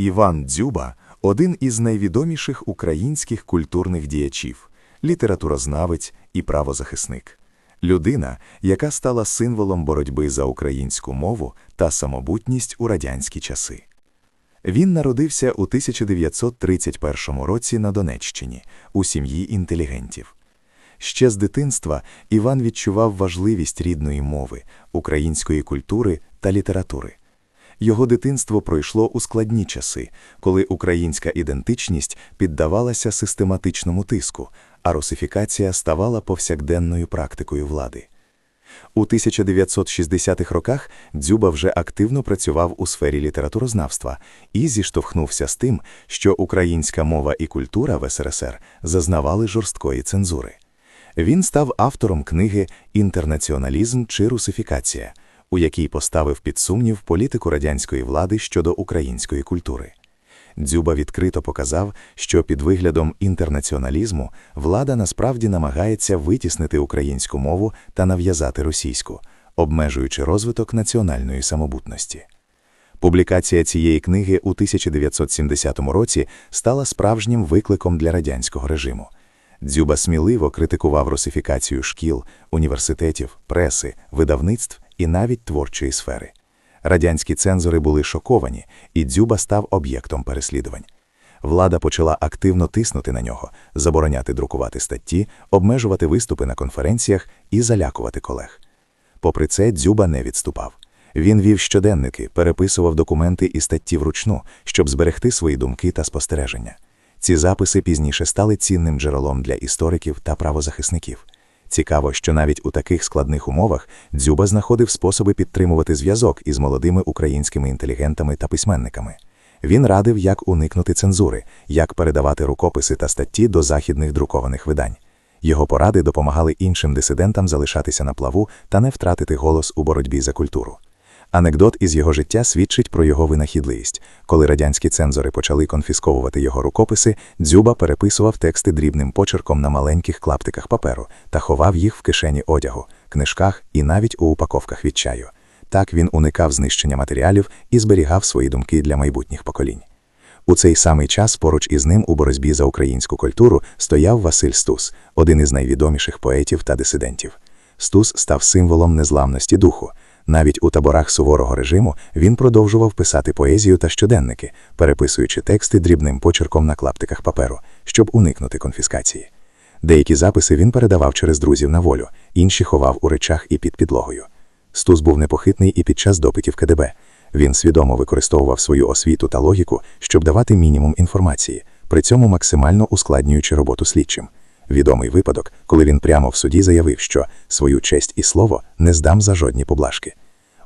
Іван Дзюба один із найвідоміших українських культурних діячів, літературознавець і правозахисник. Людина, яка стала символом боротьби за українську мову та самобутність у радянські часи. Він народився у 1931 році на Донеччині у сім'ї інтелігентів. Ще з дитинства Іван відчував важливість рідної мови, української культури та літератури. Його дитинство пройшло у складні часи, коли українська ідентичність піддавалася систематичному тиску, а русифікація ставала повсякденною практикою влади. У 1960-х роках Дзюба вже активно працював у сфері літературознавства і зіштовхнувся з тим, що українська мова і культура в СРСР зазнавали жорсткої цензури. Він став автором книги Інтернаціоналізм чи русифікація, у якій поставив під сумнів політику радянської влади щодо української культури. Дзюба відкрито показав, що під виглядом інтернаціоналізму влада насправді намагається витіснити українську мову та нав'язати російську, обмежуючи розвиток національної самобутності. Публікація цієї книги у 1970 році стала справжнім викликом для радянського режиму. Дзюба сміливо критикував русифікацію шкіл, університетів, преси, видавництв і навіть творчої сфери. Радянські цензори були шоковані, і Дзюба став об'єктом переслідувань. Влада почала активно тиснути на нього, забороняти друкувати статті, обмежувати виступи на конференціях і залякувати колег. Попри це, Дзюба не відступав. Він вів щоденники, переписував документи і статті вручну, щоб зберегти свої думки та спостереження. Ці записи пізніше стали цінним джерелом для істориків та правозахисників. Цікаво, що навіть у таких складних умовах Дзюба знаходив способи підтримувати зв'язок із молодими українськими інтелігентами та письменниками. Він радив, як уникнути цензури, як передавати рукописи та статті до західних друкованих видань. Його поради допомагали іншим дисидентам залишатися на плаву та не втратити голос у боротьбі за культуру. Анекдот із його життя свідчить про його винахідливість. Коли радянські цензори почали конфісковувати його рукописи, дзюба переписував тексти дрібним почерком на маленьких клаптиках паперу та ховав їх в кишені одягу, книжках і навіть у упаковках від чаю. Так він уникав знищення матеріалів і зберігав свої думки для майбутніх поколінь. У цей самий час поруч із ним у боротьбі за українську культуру стояв Василь Стус, один із найвідоміших поетів та дисидентів. Стус став символом незламності духу. Навіть у таборах суворого режиму він продовжував писати поезію та щоденники, переписуючи тексти дрібним почерком на клаптиках паперу, щоб уникнути конфіскації. Деякі записи він передавав через друзів на волю, інші ховав у речах і під підлогою. Стус був непохитний і під час допитів КДБ. Він свідомо використовував свою освіту та логіку, щоб давати мінімум інформації, при цьому максимально ускладнюючи роботу слідчим. Відомий випадок, коли він прямо в суді заявив, що свою честь і слово не здам за жодні поблажки.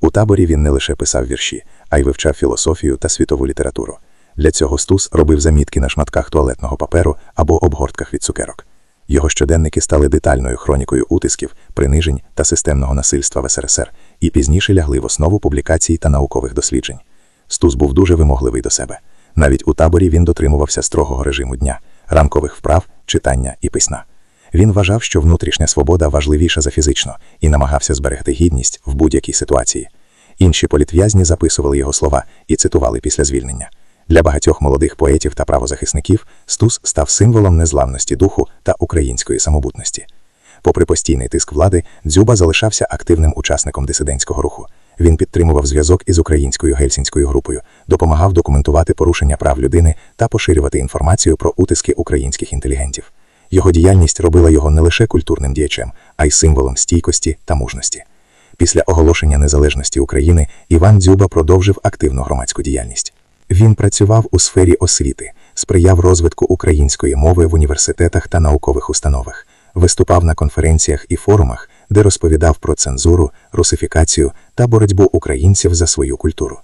У таборі він не лише писав вірші, а й вивчав філософію та світову літературу. Для цього Стус робив замітки на шматках туалетного паперу або обгортках від цукерок. Його щоденники стали детальною хронікою утисків, принижень та системного насильства в СРСР і пізніше лягли в основу публікацій та наукових досліджень. Стус був дуже вимогливий до себе. Навіть у таборі він дотримувався строгого режиму дня, ранкових вправ, читання і письма. Він вважав, що внутрішня свобода важливіша за фізично, і намагався зберегти гідність в будь-якій ситуації. Інші політв'язні записували його слова і цитували після звільнення. Для багатьох молодих поетів та правозахисників Стус став символом незламності духу та української самобутності. Попри постійний тиск влади, Дзюба залишався активним учасником дисидентського руху. Він підтримував зв'язок із українською гельсінською групою, допомагав документувати порушення прав людини та поширювати інформацію про утиски українських інтелігентів. Його діяльність робила його не лише культурним діячем, а й символом стійкості та мужності. Після оголошення незалежності України Іван Дзюба продовжив активну громадську діяльність. Він працював у сфері освіти, сприяв розвитку української мови в університетах та наукових установах, виступав на конференціях і форумах, де розповідав про цензуру, русифікацію та боротьбу українців за свою культуру.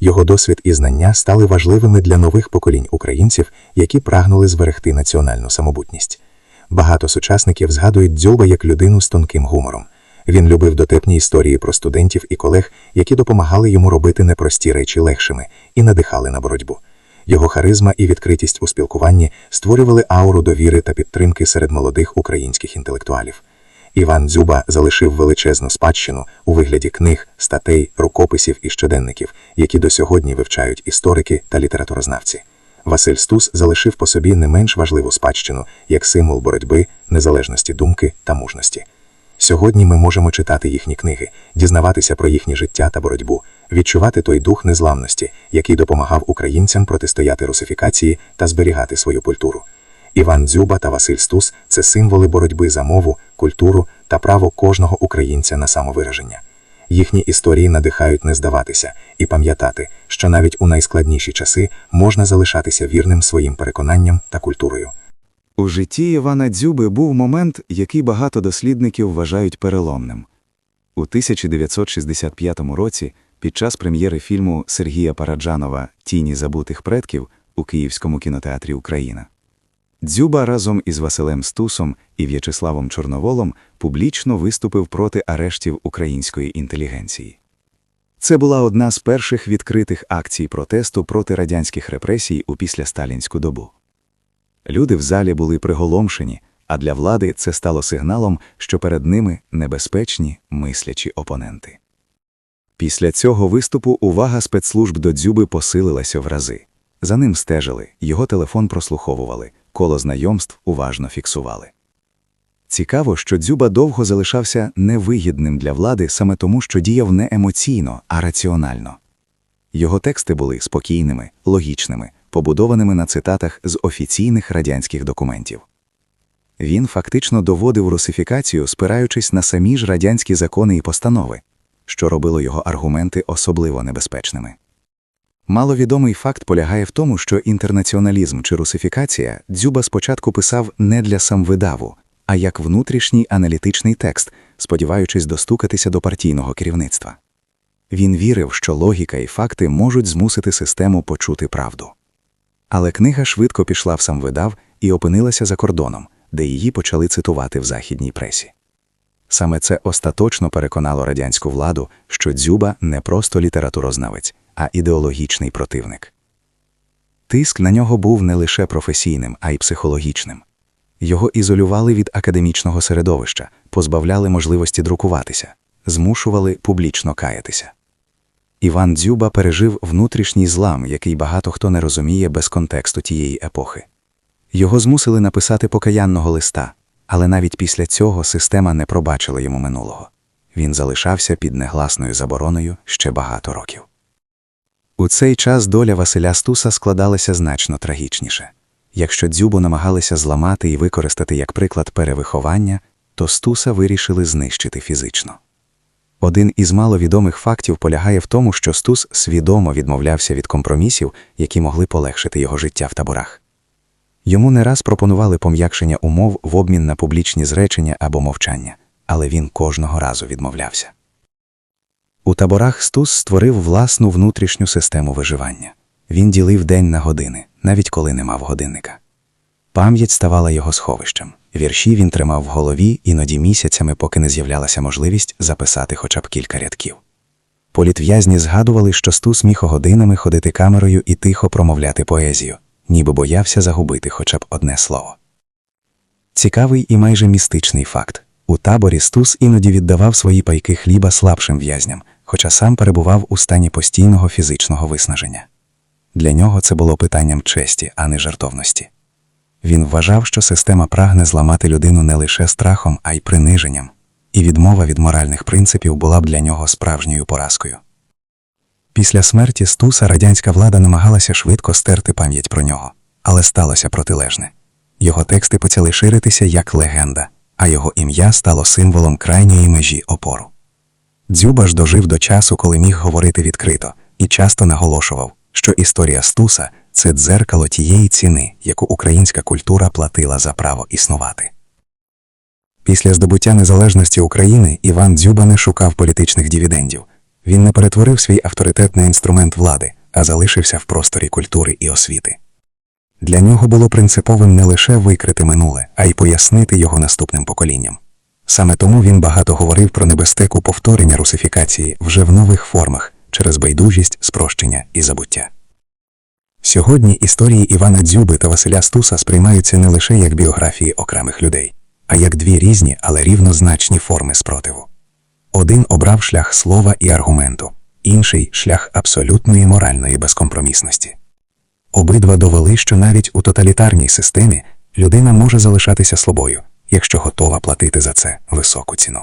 Його досвід і знання стали важливими для нових поколінь українців, які прагнули зберегти національну самобутність. Багато сучасників згадують дзьоба як людину з тонким гумором. Він любив дотепні історії про студентів і колег, які допомагали йому робити непрості речі легшими і надихали на боротьбу. Його харизма і відкритість у спілкуванні створювали ауру довіри та підтримки серед молодих українських інтелектуалів. Іван Дзюба залишив величезну спадщину у вигляді книг, статей, рукописів і щоденників, які до сьогодні вивчають історики та літературознавці. Василь Стус залишив по собі не менш важливу спадщину як символ боротьби, незалежності думки та мужності. Сьогодні ми можемо читати їхні книги, дізнаватися про їхнє життя та боротьбу, відчувати той дух незламності, який допомагав українцям протистояти русифікації та зберігати свою культуру. Іван Дзюба та Василь Стус це символи боротьби за мову, культуру та право кожного українця на самовираження. Їхні історії надихають не здаватися і пам'ятати, що навіть у найскладніші часи можна залишатися вірним своїм переконанням та культурою. У житті Івана Дзюби був момент, який багато дослідників вважають переломним. У 1965 році, під час прем'єри фільму Сергія Параджанова Тіні забутих предків у Київському кінотеатрі Україна, Дзюба разом із Василем Стусом і В'ячеславом Чорноволом публічно виступив проти арештів української інтелігенції. Це була одна з перших відкритих акцій протесту проти радянських репресій у післясталінську добу. Люди в залі були приголомшені, а для влади це стало сигналом, що перед ними небезпечні мислячі опоненти. Після цього виступу увага спецслужб до дзюби посилилася в рази. За ним стежили, його телефон прослуховували, коло знайомств уважно фіксували. Цікаво, що дзюба довго залишався невигідним для влади саме тому, що діяв не емоційно, а раціонально. Його тексти були спокійними, логічними, побудованими на цитатах з офіційних радянських документів. Він фактично доводив русифікацію, спираючись на самі ж радянські закони і постанови, що робило його аргументи особливо небезпечними. Маловідомий факт полягає в тому, що інтернаціоналізм чи русифікація Дзюба спочатку писав не для самвидаву, а як внутрішній аналітичний текст, сподіваючись достукатися до партійного керівництва. Він вірив, що логіка і факти можуть змусити систему почути правду. Але книга швидко пішла в самвидав і опинилася за кордоном, де її почали цитувати в західній пресі. Саме це остаточно переконало радянську владу, що дзюба не просто літературознавець, а ідеологічний противник. Тиск на нього був не лише професійним, а й психологічним. Його ізолювали від академічного середовища, позбавляли можливості друкуватися, змушували публічно каятися. Іван Дзюба пережив внутрішній злам, який багато хто не розуміє без контексту тієї епохи. Його змусили написати покаянного листа, але навіть після цього система не пробачила йому минулого. Він залишався під негласною забороною ще багато років. У цей час доля Василя Стуса складалася значно трагічніше. Якщо дзюбу намагалися зламати і використати як приклад перевиховання, то Стуса вирішили знищити фізично. Один із маловідомих фактів полягає в тому, що Стус свідомо відмовлявся від компромісів, які могли полегшити його життя в таборах. Йому не раз пропонували пом'якшення умов в обмін на публічні зречення або мовчання, але він кожного разу відмовлявся. У таборах Стус створив власну внутрішню систему виживання. Він ділив день на години, навіть коли не мав годинника. Пам'ять ставала його сховищем. Вірші він тримав в голові іноді місяцями, поки не з'являлася можливість записати хоча б кілька рядків. Політв'язні згадували, що Стус міг годинами ходити камерою і тихо промовляти поезію, ніби боявся загубити хоча б одне слово. Цікавий і майже містичний факт у таборі Стус іноді віддавав свої пайки хліба слабшим в'язням, хоча сам перебував у стані постійного фізичного виснаження. Для нього це було питанням честі, а не жартовності. Він вважав, що система прагне зламати людину не лише страхом, а й приниженням, і відмова від моральних принципів була б для нього справжньою поразкою. Після смерті Стуса радянська влада намагалася швидко стерти пам'ять про нього, але сталося протилежне. Його тексти почали ширитися як легенда, а його ім'я стало символом крайньої межі опору. Дзюба ж дожив до часу, коли міг говорити відкрито, і часто наголошував, що історія Стуса це дзеркало тієї ціни, яку українська культура платила за право існувати. Після здобуття незалежності України Іван Дзюба не шукав політичних дивідендів. Він не перетворив свій авторитет на інструмент влади, а залишився в просторі культури і освіти. Для нього було принциповим не лише викрити минуле, а й пояснити його наступним поколінням. Саме тому він багато говорив про небезпеку повторення русифікації вже в нових формах через байдужість, спрощення і забуття. Сьогодні історії Івана Дзюби та Василя Стуса сприймаються не лише як біографії окремих людей. а як дві різні, але рівнозначні форми спротиву. Один обрав шлях слова і аргументу, інший шлях абсолютної моральної безкомпромісності. Обидва довели, що навіть у тоталітарній системі людина може залишатися слабою, якщо готова платити за це високу ціну.